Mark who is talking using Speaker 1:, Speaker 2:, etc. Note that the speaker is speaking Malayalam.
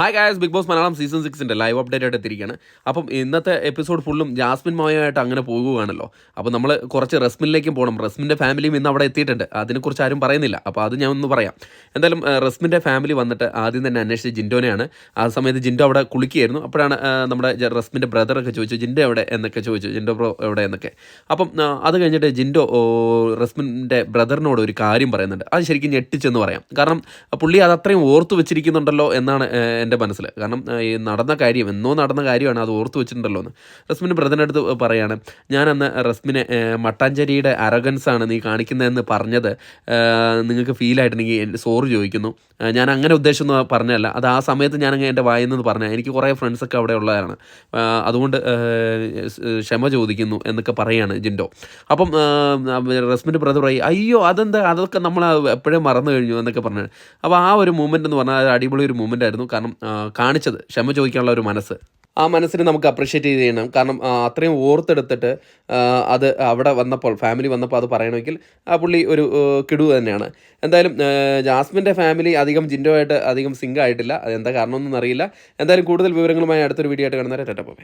Speaker 1: Hi guys big boss Malayalam season സിക്സിന്റെ live update ആയിട്ട് എത്തിയിരിക്കുകയാണ്. അപ്പം ഇന്നത്തെ എപ്പിസോഡ് ഫുള്ളും ജാസ്മിൻ മോയായിട്ട് അങ്ങനെ പോകുകയാണല്ലോ. അപ്പോൾ നമ്മൾ കുറച്ച് റസ്മിനിലേക്കും പോകണം റസ്മിന്റെ ഫാമിലിയും ഇന്ന് അവിടെ എത്തിയിട്ടുണ്ട്. അതിനെക്കുറിച്ച് ആരും പറയുന്നില്ല. അപ്പോൾ അത് ഞാൻ ഒന്ന് പറയാം. എന്തായാലും റസ്മിന്റെ ഫാമിലി വന്നിട്ട് ആദ്യം തന്നെ അന്വേഷിച്ച് ജിൻഡോനെയാണ്. ആ സമയത്ത് ജിൻഡോ അവിടെ കുളിക്കുകയായിരുന്നു. അപ്പോഴാണ് നമ്മുടെ റസ്മിന്റെ ബ്രദറൊക്കെ ചോദിച്ചു ജിൻഡോ എവിടെ? എന്നൊക്കെ ചോദിച്ചു. ജിൻഡോ ബ്രോ എവിടെ? എന്നൊക്കെ. അപ്പം അത് കഴിഞ്ഞിട്ട് ജിൻഡോ റസ്മിന്റെ ബ്രദറിനോട് ഒരു കാര്യം പറയുന്നുണ്ട്. അത് ശരിക്കും ഞെട്ടിച്ചെന്ന് പറയാം. കാരണം പുള്ളി അത് അത്രയും ഓർത്ത് വെച്ചിരിക്കുന്നുണ്ടല്ലോ എന്നാണ് എന്റെ മനസ്സിൽ. കാരണം ഈ നടന്ന കാര്യം എന്നോ നടന്ന കാര്യമാണ് അത് ഓർത്ത് വെച്ചിട്ടുണ്ടല്ലോ എന്ന്. റസ്മിന് ബ്രദറിന്റെ അടുത്ത് പറയാണ് ഞാൻ അന്ന് റസ്മിനെ മട്ടാഞ്ചേരിയുടെ അരഗൻസ് ആണ് നീ കാണിക്കുന്നതെന്ന് പറഞ്ഞത്. നിങ്ങൾക്ക് ഫീൽ ആയിട്ടുണ്ടെങ്കിൽ സോറി ചോദിക്കുന്നു. ഞാൻ അങ്ങനെ ഉദ്ദേശമൊന്നും പറഞ്ഞതല്ല. അത് ആ സമയത്ത് ഞാൻ അങ്ങ് എന്റെ വായിൽ നിന്ന് പറഞ്ഞ എനിക്ക് കുറേ ഫ്രണ്ട്സൊക്കെ അവിടെ ഉള്ളതാണ് അതുകൊണ്ട് ക്ഷമ ചോദിക്കുന്നു എന്നൊക്കെ പറയാണ് ജിൻഡോ. അപ്പം റസ്മിന്റെ ബ്രദർ പറയും അയ്യോ അതെന്താ? അതൊക്കെ നമ്മൾ എപ്പോഴും മറന്നു കഴിഞ്ഞു എന്നൊക്കെ പറഞ്ഞു അപ്പോൾ ആ ഒരു മൂമെന്റ് എന്ന് പറഞ്ഞാൽ അടിപൊളി ഒരു മൂമെന്റ് ആയിരുന്നു. കാരണം ആ, കാണിച്ചത്. ക്ഷമ ചോദിക്കാനുള്ള ഒരു മനസ്സ്. ആ മനസ്സിനെ നമുക്ക് അപ്രിഷ്യേറ്റ് ചെയ്യണം. കാരണം അത്രയും ഓർത്തെടുത്തിട്ട് അത് അവിടെ വന്നപ്പോൾ ഫാമിലി വന്നപ്പോൾ അത് പറയണമെങ്കിൽ ആ പുള്ളി ഒരു കിടു തന്നെയാണ്. എന്തായാലും ജാസ്മിന്റെ ഫാമിലി അധികം ജിൻഡോ ആയിട്ട് അധികം സിങ്ക് ആയിട്ടില്ല. അത് എന്താ കാരണമെന്നൊന്നും അറിയില്ല. എന്തായാലും കൂടുതൽ വിവരങ്ങളുമായി അടുത്തൊരു വീഡിയോ ആയിട്ട് കാണുന്നവരെ ടെറ്റപ്പേ